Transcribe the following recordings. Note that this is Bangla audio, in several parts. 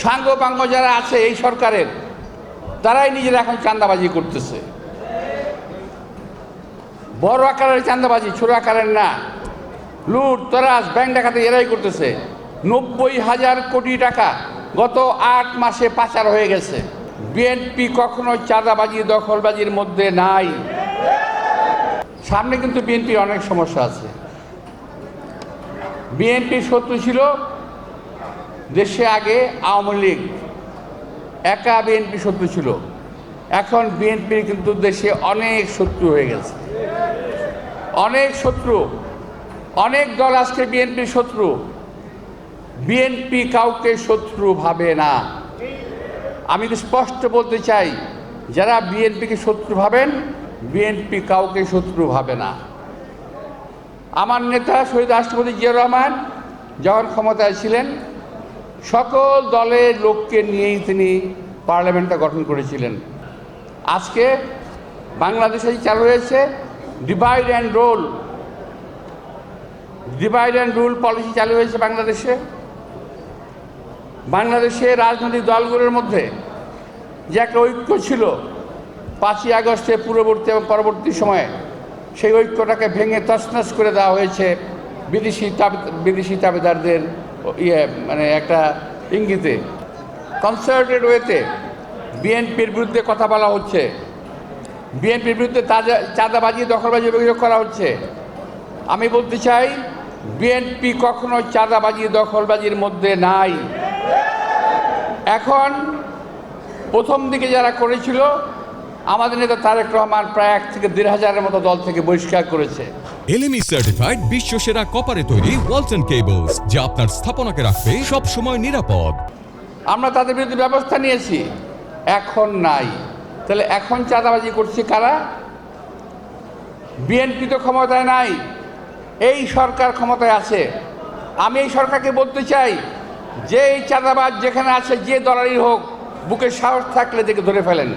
সাঙ্গ পাঙ্গ যারা আছে এই সরকারের, তারাই নিজেরা এখন চাঁদাবাজি করতেছে। বড় আকারের চাঁদাবাজি, ছোট আকারের না। লুট তরাস ব্যাংক ডাকাতে এরাই করতেছে। নব্বই হাজার কোটি টাকা গত আট মাসে পাচার হয়ে গেছে। বিএনপি কখনো চাঁদাবাজি, দখলবাজির মধ্যে নাই। সামনে কিন্তু বিএনপির অনেক সমস্যা আছে। বিএনপির শত্রু ছিল দেশে আগে আওয়ামী লীগ, একা বিএনপি শত্রু ছিল। এখন বিএনপির কিন্তু দেশে অনেক শত্রু হয়ে গেছে। অনেক শত্রু, অনেক দল আজকে বিএনপির শত্রু। বিএনপি কাউকে শত্রু ভাবে না। আমি স্পষ্ট বলতে চাই, যারা বিএনপিকে শত্রু ভাবেন, বিএনপি কাউকে শত্রু ভাবে না। আমার নেতা শহীদ রাষ্ট্রপতি জিয়া রহমান যখন ক্ষমতায় ছিলেন সকল দলের লোককে নিয়েই তিনি পার্লামেন্টটা গঠন করেছিলেন। আজকে বাংলাদেশে চালু হয়েছে divide and role divide and rule policy চালু হয়েছে বাংলাদেশে। বাংলাদেশে রাজনৈতিক দলগুলোর মধ্যে যে একটা ঐক্য ছিল পাঁচই আগস্টে পূর্ববর্তী এবং পরবর্তী সময়ে, সেই ঐক্যটাকে ভেঙে তছনছ করে দেওয়া হয়েছে বিদেশি বিদেশি তাবেদারদের ইয়ে মানে একটা ইঙ্গিতে কনসার্টেড ওয়েতে বিএনপির বিরুদ্ধে কথা বলা হচ্ছে। বিএনপির বিরুদ্ধে তাজা, চাঁদাবাজি, দখলবাজি অভিযোগ করা হচ্ছে। আমি বলতে চাই বিএনপি কখনো চাঁদাবাজি, দখলবাজির মধ্যে নাই। এখন প্রথম দিকে যারা করেছিল, আমাদের নেতা তারেক রহমান প্রায় এক থেকে দেড় হাজারের মতো দল থেকে বহিষ্কার করেছে। এলএমই সার্টিফাইড বিশ্ব সেরা কপারে তৈরি ওয়ালটন কেবলস যা আপনার স্থাপনাকে রাখবে সব সময় নিরাপদ। আমরা তাদের বিরুদ্ধে ব্যবস্থা নিয়েছি। এখন নাই। তাহলে এখন চাঁদাবাজি করছে কারা? বিএনপি তো ক্ষমতায় নাই। এই সরকার ক্ষমতায় আছে। আমি এই সরকারকে বলতে চাই, যে এই চাঁদাবাজ যেখানে আছে, যে দলারই হোক, বুকে সাহস থাকলে দেখে ধরে ফেলেন।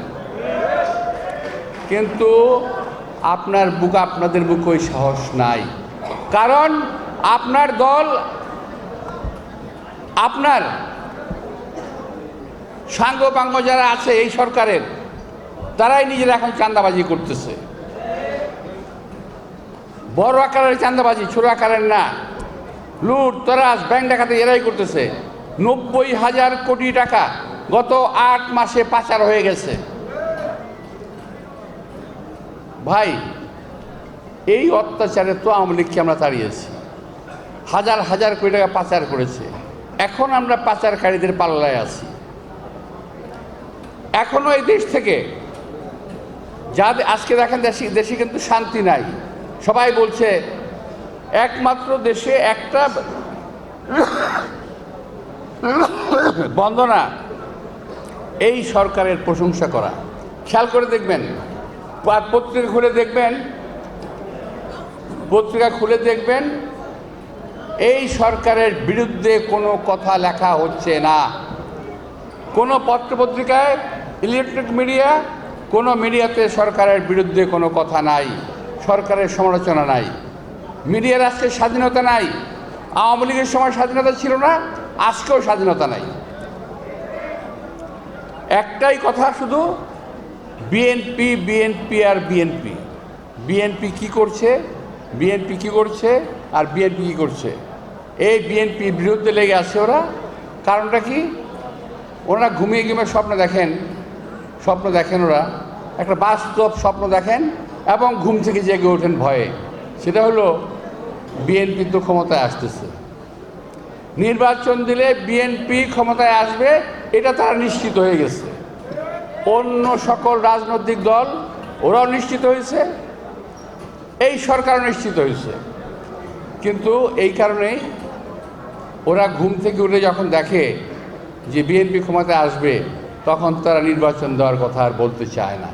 কিন্তু আপনার বুক আপনাদের বুকে ওই সাহস নাই। কারণ আপনার দল আপনার সাঙ্গ পাঙ্গ যারা আছে এই সরকারের, তারাই নিজেরা এখন চাঁদাবাজি করতেছে। বড় আকারের চান্দাবাজি ছোট আকারের না। লুট, তরাস, ব্যাংক ডাকাতে এরাই করতেছে। নব্বই হাজার কোটি টাকা গত আট মাসে পাচার হয়ে গেছে। ভাই, এই অত্যাচারে তো আওয়ামী লীগকে আমরা তাড়িয়েছি। হাজার হাজার কোটি টাকা পাচার করেছে। এখন আমরা পাচারকারীদের পাল্লায় আছি। এখনও এই দেশ থেকে যা আজকে দেখেন দেশে দেশে কিন্তু শান্তি নাই। সবাই বলছে, একমাত্র দেশে একটা বন্দনা এই সরকারের প্রশংসা করা। খেয়াল করে দেখবেন পত্রিকা খুলে দেখবেন, পত্রিকা খুলে দেখবেন, এই সরকারের বিরুদ্ধে কোনো কথা লেখা হচ্ছে না। কোনো পত্রপত্রিকায় ইলেকট্রিক মিডিয়া, কোনো মিডিয়াতে সরকারের বিরুদ্ধে কোনো কথা নাই, সরকারের সমালোচনা নাই। মিডিয়ার আজকে স্বাধীনতা নাই, আওয়ামী লীগের সময় স্বাধীনতা ছিল না, আজকেও স্বাধীনতা নাই। একটাই কথা শুধু বিএনপি বিএনপি আর বিএনপি বিএনপি কি করছে? বিএনপি কি করছে? আর বিএনপি কি করছে? এই বিএনপির বিরুদ্ধে লেগে আছে ওরা। কারণটা কি? ওনারা ঘুমিয়ে ঘুমিয়ে স্বপ্ন দেখেন। স্বপ্ন দেখেন ওরা। একটা বাস্তব স্বপ্ন দেখেন এবং ঘুম থেকে জেগে ওঠেন ভয়ে। সেটা হলো বিএনপি তো ক্ষমতায় আসতেছে। নির্বাচন দিলে বিএনপি ক্ষমতায় আসবে, এটা তারা নিশ্চিত হয়ে গেছে। অন্য সকল রাজনৈতিক দল, ওরাও নিশ্চিত হয়েছে, এই সরকার নিশ্চিত হয়েছে। কিন্তু এই কারণেই ওরা ঘুম থেকে উঠে যখন দেখে যে বিএনপি ক্ষমতায় আসবে, তখন তারা নির্বাচন দেওয়ার কথা আর বলতে চায় না।